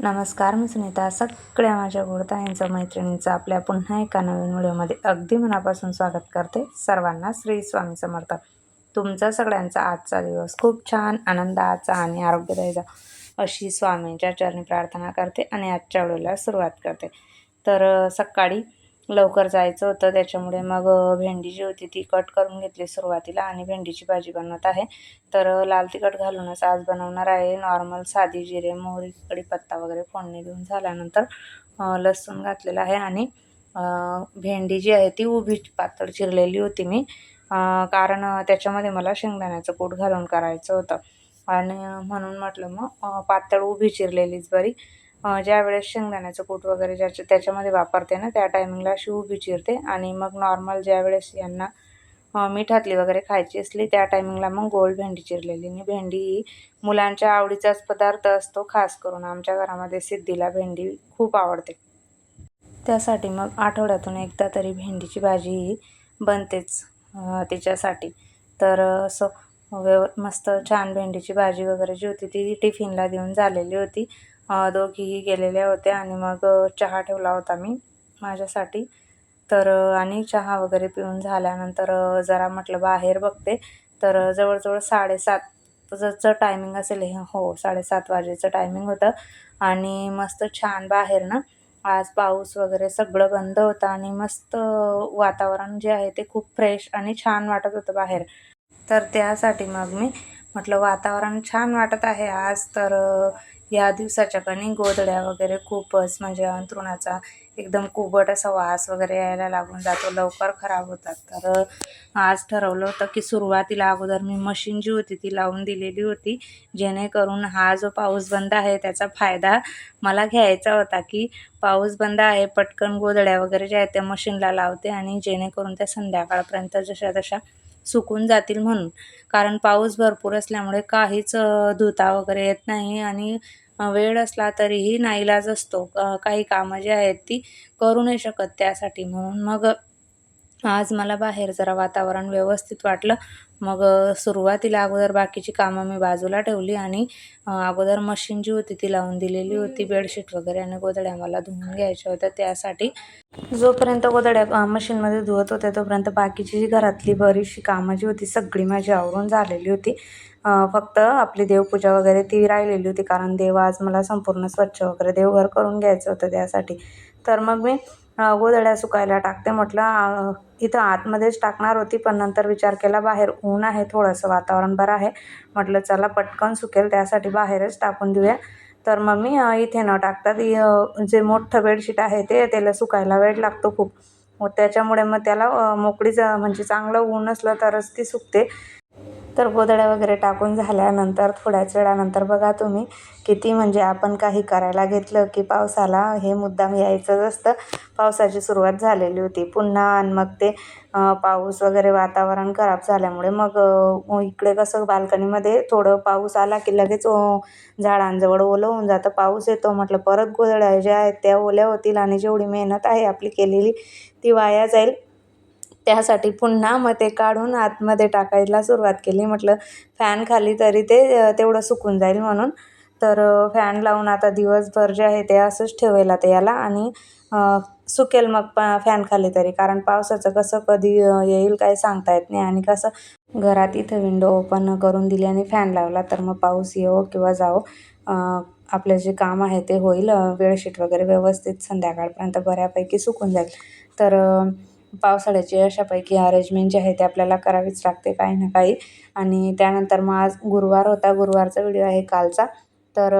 नमस्कार मी सुनीता. सगळ्या माझ्या गोडताईंचं मैत्रिणींचं आपल्या पुन्हा एका नवीन व्हिडिओमध्ये अगदी मनापासून स्वागत करते सर्वांना श्री स्वामी समर्थ. तुमचा सगळ्यांचा आजचा दिवस खूप छान आनंदाचा आणि आरोग्यदायीचा अशी स्वामींच्या चरणी प्रार्थना करते आणि आजच्या व्हिडिओला सुरुवात करते. तर सकाळी लवकर जायचं होतं. त्याच्यामुळे मग भेंडी जी होती ती कट करून घेतली सुरुवातीला आणि भेंडीची भाजी बनवत आहे. तर लाल तिखट घालूनच आज बनवणार आहे. नॉर्मल साधी जिरे मोहरी कढीपत्ता वगैरे फोडणी देऊन झाल्यानंतर लसूण घातलेलं आहे आणि भेंडी जी आहे ती उभी पातळ चिरलेली होती मी. कारण त्याच्यामध्ये मला शेंगदाण्याचं कूट घालून करायचं होतं. आणि म्हणून म्हटलं मग पातळ उभी चिरलेलीच बरी. ज्या ज्यावेळेस शेंगदाण्याचं कूट वगैरे ज्याच्या त्याच्यामध्ये वापरते ना त्या टायमिंगला अशी उभी चिरते आणि मग नॉर्मल ज्यावेळेस यांना मिठातली वगैरे खायची असली त्या टायमिंगला मग गोल भेंडी चिरलेली. आणि भेंडी ही मुलांच्या आवडीचाच पदार्थ असतो खास करून आमच्या घरामध्ये सिद्धीला भेंडी खूप आवडते. त्यासाठी मग आठवड्यातून एकदा तरी भेंडीची भाजी ही बनतेच तिच्यासाठी. तर असं व्यव मस्त छान भेंडीची भाजी वगैरे जी होती ती टिफिनला देऊन झालेली होती. दोघीही गेलेल्या होत्या आणि मग चहा ठेवला होता मी माझ्यासाठी. तर आणि चहा वगैरे पिऊन झाल्यानंतर जरा म्हटलं बाहेर बघते. तर जवळजवळ साडेसातचं टायमिंग असेल हे हो साडेसात वाजेचं टायमिंग होतं. आणि मस्त छान बाहेर ना आज पाऊस वगैरे सगळं बंद होतं आणि मस्त वातावरण जे आहे ते खूप फ्रेश आणि छान वाटत होतं बाहेर. तर त्यासाठी मग मी म्हटलं वातावरण छान वाटत आहे आज तर या दिवसाच्या कणी गोधड्या वगैरे खूपच म्हणजे अंथरुणाचा एकदम कुबट असा वास वगैरे यायला लागून जातो लवकर खराब होतात. तर आज ठरवलं होतं की सुरुवातीला अगोदर मी मशीन जी होती ती लावून दिलेली होती जेणेकरून हा जो पाऊस बंद आहे त्याचा फायदा मला घ्यायचा होता की पाऊस बंद आहे पटकन गोधड्या वगैरे ज्या आहेत त्या मशीनला लावते आणि जेणेकरून त्या संध्याकाळपर्यंत जशा तशा सुकून जातील म्हणून. कारण पाऊस भरपूर असल्यामुळे काहीच धुता वगैरे येत नाही आणि वेळ असला तरीही नाईलाज असतो. काही कामं जी आहेत ती करू नाही शकत त्यासाठी म्हणून. मग आज मला बाहेर जरा वातावरण व्यवस्थित वाटलं. मग सुरुवातीला अगोदर बाकीची कामं मी बाजूला ठेवली आणि अगोदर मशीन जी होती ती लावून दिलेली होती बेडशीट वगैरे आणि गोधड्या मला धुवून घ्यायच्या होत्या त्यासाठी. जोपर्यंत गोधड्या अ, मशीनमध्ये धुवत होत्या तोपर्यंत बाकीची जी घरातली बरीचशी कामं जी होती सगळी माझी आवरून झालेली होती. फक्त आपली देवपूजा वगैरे ती राहिलेली होती कारण देव आज मला संपूर्ण स्वच्छ वगैरे देवघर करून घ्यायचं होतं त्यासाठी. तर मग मी अ, गोधड्या सुकायला टाकते म्हटलं इथं आतमध्येच टाकणार होती पण नंतर विचार केला बाहेर ऊन आहे थोडंसं वातावरण बरं आहे. म्हटलं चला पटकन सुकेल त्यासाठी बाहेरच टाकून देऊया. तर मग मी इथे न टाकतात जे मोठं बेडशीट आहे ते त्याला सुकायला वेळ लागतो खूप. मग त्याच्यामुळे मग त्याला मोकळी मोकळीच म्हणजे चांगलं ऊन असलं तरच ती सुकते. तर गोधड्या वगैरे टाकून झाल्यानंतर थोड्याच वेळानंतर बघा तुम्ही किती म्हणजे आपण काही करायला घेतलं की पावसाला हे मुद्दाम यायचंच असतं. पावसाची सुरुवात झालेली होती. पुन्हा आणि मग ते पाऊस वगैरे वातावरण खराब झाल्यामुळे मग इकडे कसं बाल्कनीमध्ये थोडं पाऊस आला की लगेच झाडांजवळ ओलं होऊन जातं. पाऊस येतो म्हटलं परत गोधड्या ज्या आहेत त्या ओल्या होतील आणि जेवढी मेहनत आहे आपली केलेली ती वाया जाईल. त्यासाठी पुन्हा मग ते काढून आतमध्ये टाकायला सुरुवात केली. म्हटलं फॅन खाली तरी ते तेवढं सुकून जाईल म्हणून. तर फॅन लावून आता दिवसभर जे आहे ते असंच ठेवायला ते याला आणि सुकेल मग पा फॅन खाली तरी. कारण पावसाचं कसं कधी येईल काय सांगता येत नाही. आणि कसं घरात इथं विंडो ओपन करून दिली आणि फॅन लावला तर मग पाऊस येवो किंवा जावो आपलं जे काम आहे ते होईल. वेळशीट बेडशीट वगैरे व्यवस्थित संध्याकाळपर्यंत बऱ्यापैकी सुकून जाईल. तर पावसाळ्याची अशापैकी अरेंजमेंट जी आहे ते आपल्याला करावीच लागते काही ना काही. आणि त्यानंतर मग आज गुरुवार होता. गुरुवारचा व्हिडिओ आहे कालचा. तर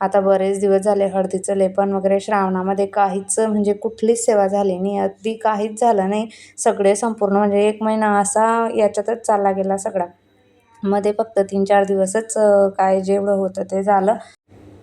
आता बरेच दिवस झाले हळदीचं लेपन वगैरे. श्रावणामध्ये काहीच म्हणजे कुठलीच सेवा झाली नाही. अगदी काहीच झालं नाही. सगळे संपूर्ण म्हणजे एक महिना असा याच्यातच चालला गेला सगळा. मध्ये फक्त तीन चार दिवसच काय जेवढं होतं ते झालं.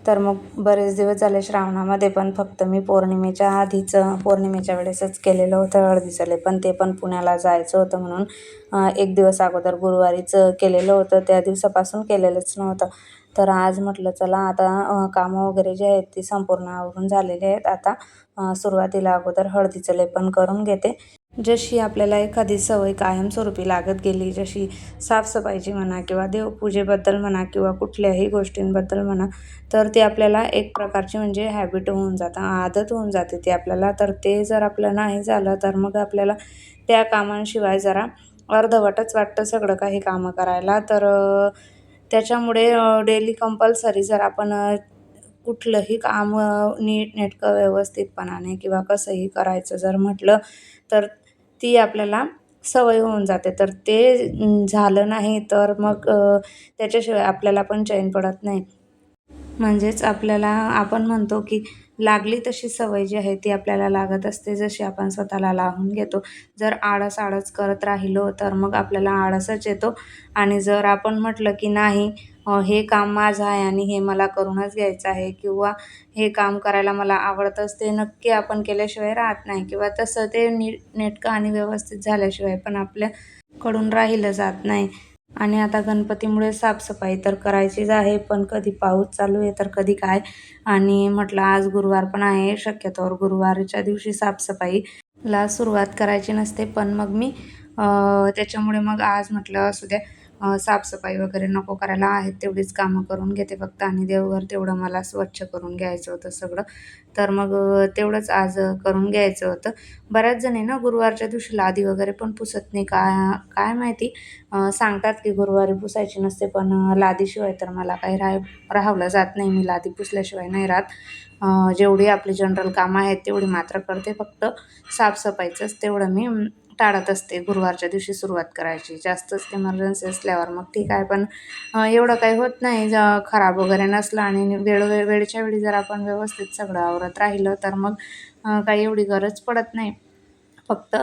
तर मग बरेच दिवस झाले श्रावणामध्ये पण फक्त मी पौर्णिमेच्या आधीच पौर्णिमेच्या वेळेसच केलेलं होतं हळदीचं पण ते पण पुण्याला जायचं होतं म्हणून एक दिवस अगोदर गुरुवारीच केलेलं होतं. त्या दिवसापासून केलेलंच नव्हतं. तर आज म्हटलं चला आता कामं वगैरे जे आहेत ती संपूर्ण आवरून झालेली आहेत. आता सुरुवातीला अगोदर हळदीचं लेपन करून घेते. जशी आपल्याला एखादी सवय कायमस्वरूपी लागत गेली जशी साफसफाईची म्हणा किंवा देवपूजेबद्दल म्हणा किंवा कुठल्याही गोष्टींबद्दल म्हणा तर ते आपल्याला एक प्रकारची म्हणजे हॅबिट होऊन जातं आदत होऊन जाते ती आपल्याला. तर ते जर आपलं नाही झालं तर मग आपल्याला त्या कामांशिवाय जरा अर्धवटच वाटतं सगळं काही कामं करायला. तर त्याच्यामुळे डेली कंपल्सरी जर आपण कुठलंही काम नीट नेटकं व्यवस्थितपणाने किंवा कसंही करायचं जर म्हटलं तर ती आपल्याला सवय होऊन जाते. तर ते झालं नाही तर मग त्याच्याशिवाय आपल्याला पण चैन पडत नाही. म्हणजेच आपल्याला आपण म्हणतो की लागली तशी सवय जी आहे ती आपल्याला लागत असते जशी आपण स्वतःला लावून घेतो. जर आळस आळस करत राहिलो तर मग आपल्याला आळसच येतो. आणि जर आपण म्हटलं की नाही हे काम माझं आहे आणि हे मला करूनच घ्यायचं आहे किंवा हे काम करायला मला आवडतंच ते नक्की आपण केल्याशिवाय राहत नाही किंवा तसं ते नीट नेटकं आणि व्यवस्थित झाल्याशिवाय पण आपल्याकडून राहिलं जात नाही. आणि आता गणपतीमुळे साफसफाई तर करायचीच आहे पण कधी पाऊस चालू आहे तर कधी काय? आणि म्हटलं आज गुरुवार पण आहे शक्यतोवर गुरुवारच्या दिवशी साफसफाईला सुरुवात करायची नसते पण मग मी त्याच्यामुळे मग आज म्हटलं असू द्या साफसफाई वगैरे नको करायला आहेत तेवढीच कामं करून घेते फक्त आणि देवघर तेवढं मला स्वच्छ करून घ्यायचं होतं सगळं. तर मग तेवढंच आज करून घ्यायचं होतं. बऱ्याच जणी ना गुरुवारच्या दिवशी लादी वगैरे पण पुसत नाही. काय काय माहिती? सांगतात की गुरुवारी पुसायची नसते पण लादीशिवाय तर मला काही राह राहवलं जात नाही. मी लादी पुसल्याशिवाय नाही राहत. जेवढी आपली जनरल कामं आहेत तेवढी मात्र करते. फक्त साफसफाईचंच तेवढं मी टाळत असते. गुरुवारच्या दिवशी सुरुवात करायची. जास्तच इमर्जन्सी असल्यावर मग ठीक आहे पण एवढं काही होत नाही. ज खराब वगैरे नसलं आणि वेळ वेळच्या वेळी जर आपण व्यवस्थित सगळं आवरत राहिलं तर मग काही एवढी गरज पडत नाही. फक्त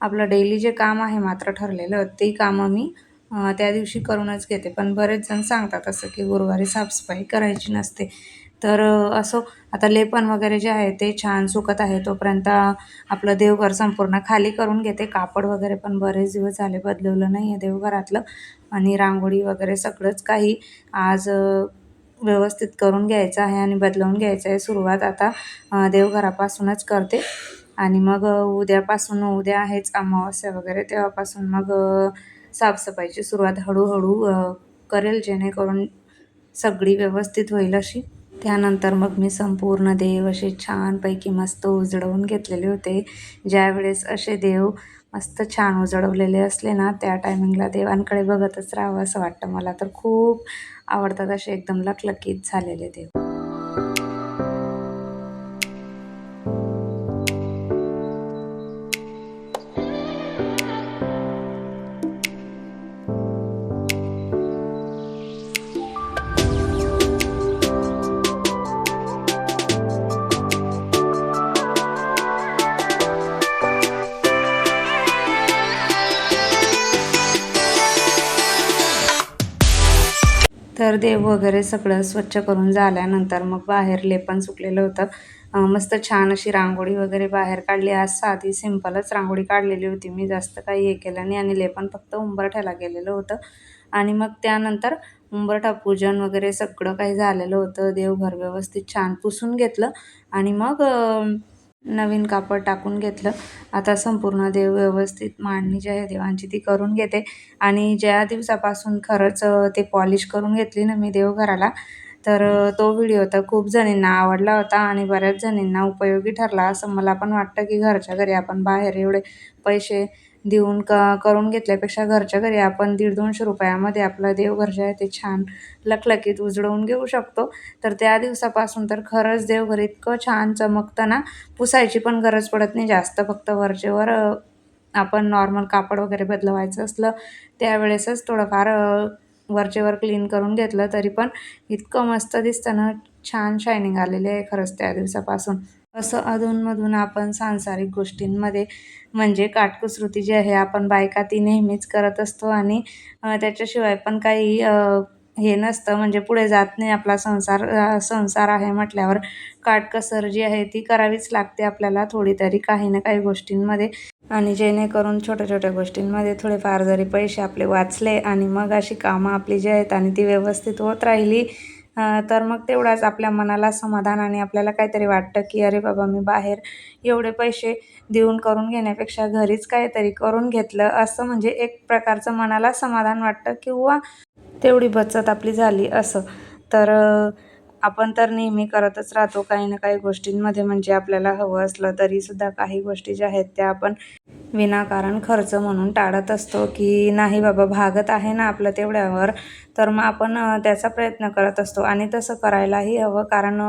आपलं डेली जे काम आहे मात्र ठरलेलं ते कामं मी त्या दिवशी करूनच घेते. पण बरेच जण सांगतात असं की गुरुवारी साफसफाई करायची नसते. तर असो आता लेपन वगैरे जे आहे ते छान सुकत आहे तोपर्यंत आपलं देवघर संपूर्ण खाली करून घेते. कापड वगैरे पण बरेच दिवस झाले बदलवलं नाही आहे देवघरातलं. आणि रांगोळी वगैरे सगळंच काही आज व्यवस्थित करून घ्यायचं आहे आणि बदलवून घ्यायचं आहे. सुरुवात आता देवघरापासूनच करते. आणि मग उद्यापासून उद्या आहेच अमावस्या वगैरे तेव्हापासून मग साफसफाईची सुरुवात हळूहळू करेल जेणेकरून सगळी व्यवस्थित होईल अशी. त्यानंतर मग मी संपूर्ण देव असे छानपैकी मस्त उजळवून घेतलेले होते. ज्यावेळेस असे देव मस्त छान उजळवलेले असले ना त्या टायमिंगला देवांकडे बघतच राहावं असं वाटतं. मला तर खूप आवडतात असे एकदम लखलखीत झालेले देव. तर देव वगैरे सगळं स्वच्छ करून झाल्यानंतर मग बाहेर लेपण सुकलेलं होतं. मस्त छान अशी रांगोळी वगैरे बाहेर काढली. आज साधी सिंपलच रांगोळी काढलेली होती. मी जास्त काही हे केलं नाही आणि लेपण फक्त उंबरठ्याला गेलेलं होतं. आणि मग त्यानंतर उंबरठा पूजन वगैरे सगळं काही झालेलं होतं. देवघर व्यवस्थित छान पुसून घेतलं. आणि मग नवीन कापड टाकून घेतलं. आता संपूर्ण देव व्यवस्थित मांडणी जी आहे देवांची ती करून घेते. आणि ज्या दिवसापासून खरंच ते पॉलिश करून घेतली ना मी देवघराला तर तो व्हिडिओ तर खूप जणींना आवडला होता आणि बऱ्याच जणींना उपयोगी ठरला असं मला पण वाटतं की घरच्या घरी आपण बाहेर एवढे पैसे देऊन क करून घेतल्यापेक्षा घरच्या घरी आपण दीड दोनशे रुपयामध्ये आपलं देवघर जे आहे ते छान लखलखीत उजळवून घेऊ शकतो. तर त्या दिवसापासून तर खरंच देवघर इतकं छान चमकतं ना पुसायची पण गरज पडत नाही. जास्त फक्त वरचेवर आपण नॉर्मल कापड वगैरे बदलवायचं असलं त्यावेळेसच थोडंफार वरचेवर क्लीन करून घेतलं तरी पण इतकं मस्त दिसतं ना. छान शायनिंग आलेली आहे खरंच त्या दिवसापासून. असं अधूनमधून आपण सांसारिक गोष्टींमध्ये म्हणजे काटकुसृती जी आहे आपण बायका ती नेहमीच करत असतो आणि त्याच्याशिवाय पण काही हे नसतं. म्हणजे पुढे जात नाही आपला संसार संसार आहे म्हटल्यावर काटकसर जी आहे ती करावीच लागते आपल्याला थोडी तरी काही ना काही गोष्टींमध्ये. आणि जेणेकरून छोट्या छोट्या गोष्टींमध्ये थोडेफार जरी पैसे आपले वाचले आणि मग अशी कामं आपली जी आहेत आणि ती व्यवस्थित होत राहिली तर मग तेवढाच आपल्या मनाला समाधान आणि आपल्याला काहीतरी वाटतं की अरे बाबा मी बाहेर एवढे पैसे देऊन करून घेण्यापेक्षा घरीच काहीतरी करून घेतलं असं म्हणजे एक प्रकारचं मनाला समाधान वाटतं किंवा तेवढी बचत आपली झाली असं. तर आपण तर नेहमी करतच राहतो काही ना काही गोष्टींमध्ये म्हणजे आपल्याला हवं असलं तरीसुद्धा काही गोष्टी ज्या आहेत त्या आपण विनाकारण खर्च म्हणून टाळत असतो की नाही बाबा भागत आहे ना आपलं तेवढ्यावर तर मग आपण त्याचा प्रयत्न करत असतो. आणि तसं करायलाही हवं कारण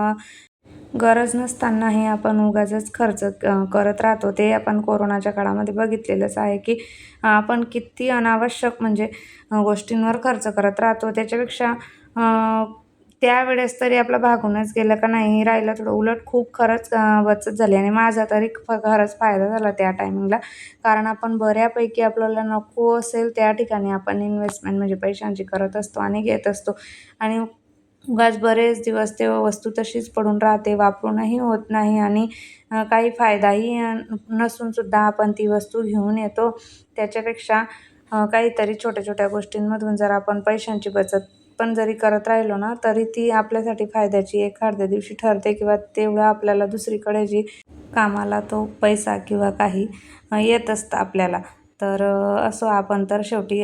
गरज नसतानाही आपण उगाचच खर्च क- करत राहतो. ते आपण कोरोनाच्या काळामध्ये बघितलेलंच आहे की आपण किती अनावश्यक म्हणजे गोष्टींवर खर्च करत राहतो. त्याच्यापेक्षा त्यावेळेस तरी आपलं भागूनच गेलं का नाही राहिलं थोडं. उलट खूप खरंच बचत झाली आणि माझा तरी खरंच फायदा झाला त्या टायमिंगला कारण आपण बऱ्यापैकी आपल्याला नको असेल त्या ठिकाणी आपण इन्व्हेस्टमेंट म्हणजे पैशांची करत असतो आणि घेत असतो. आणि उगाच बरेच दिवस ते वस्तू तशीच पडून राहते वापरूनही होत नाही आणि काही फायदाही नसूनसुद्धा आपण ती वस्तू घेऊन येतो. त्याच्यापेक्षा काहीतरी छोट्या छोट्या गोष्टींमधून जर आपण पैशांची बचत पण जरी करत राहिलो ना तरी ती आपल्यासाठी फायद्याची एखाद्या दिवशी ठरते किंवा तेवढं आपल्याला दुसरीकडे जी कामाला तो पैसा किंवा काही येत असतं आपल्याला. तर असो आपण तर शेवटी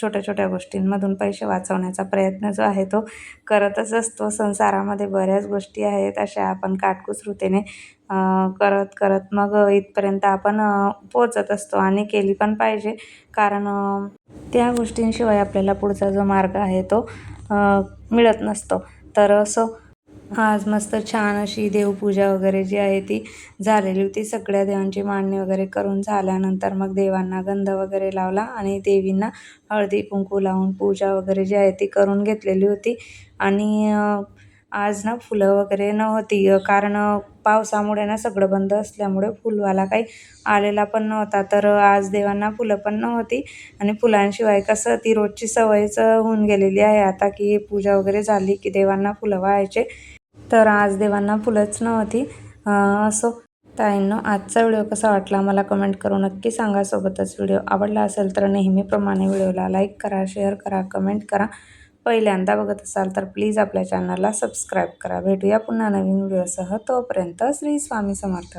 छोट्या छोट्या गोष्टींमधून पैसे वाचवण्याचा प्रयत्न जो आहे तो करतच असतो. संसारामध्ये बऱ्याच गोष्टी आहेत अशा आपण काटकुसृतेने करत करत मग इथपर्यंत आपण पोचत असतो आणि केली पण पाहिजे. कारण त्या गोष्टींशिवाय आपल्याला पुढचा जो मार्ग आहे तो मिळत नसतो. तर असं आज मस्त छान अशी देवपूजा वगैरे जी आहे ती झालेली होती. सगळ्या देवांची मांडणी वगैरे करून झाल्यानंतर मग देवांना गंध वगैरे लावला आणि देवींना हळदी कुंकू लावून पूजा वगैरे जी आहे ती करून घेतलेली होती. आणि आज ना फुलं वगैरे नव्हती. कारण पावसामुळे ना सगळं बंद असल्यामुळे फुलवाला काही आलेला पण नव्हता. तर आज देवांना फुलं पण नव्हती. आणि फुलांशिवाय कसं ती रोजची सवयच होऊन गेलेली आहे. आता की पूजा वगैरे झाली की देवांना फुलं व्हायचे. तर आज देवांना फुलंच नव्हती. असो. ताईंनो आजचा व्हिडिओ कसा वाटला मला कमेंट करून नक्की सांगा. सोबतच व्हिडिओ आवडला असेल तर नेहमीप्रमाणे व्हिडिओला लाईक करा शेअर करा कमेंट करा. पहिल्यांदा बघत असाल तर प्लीज आपल्या चॅनलला सबस्क्राईब करा. भेटूया पुन्हा नवीन व्हिडिओसह. तोपर्यंत श्री स्वामी समर्थ.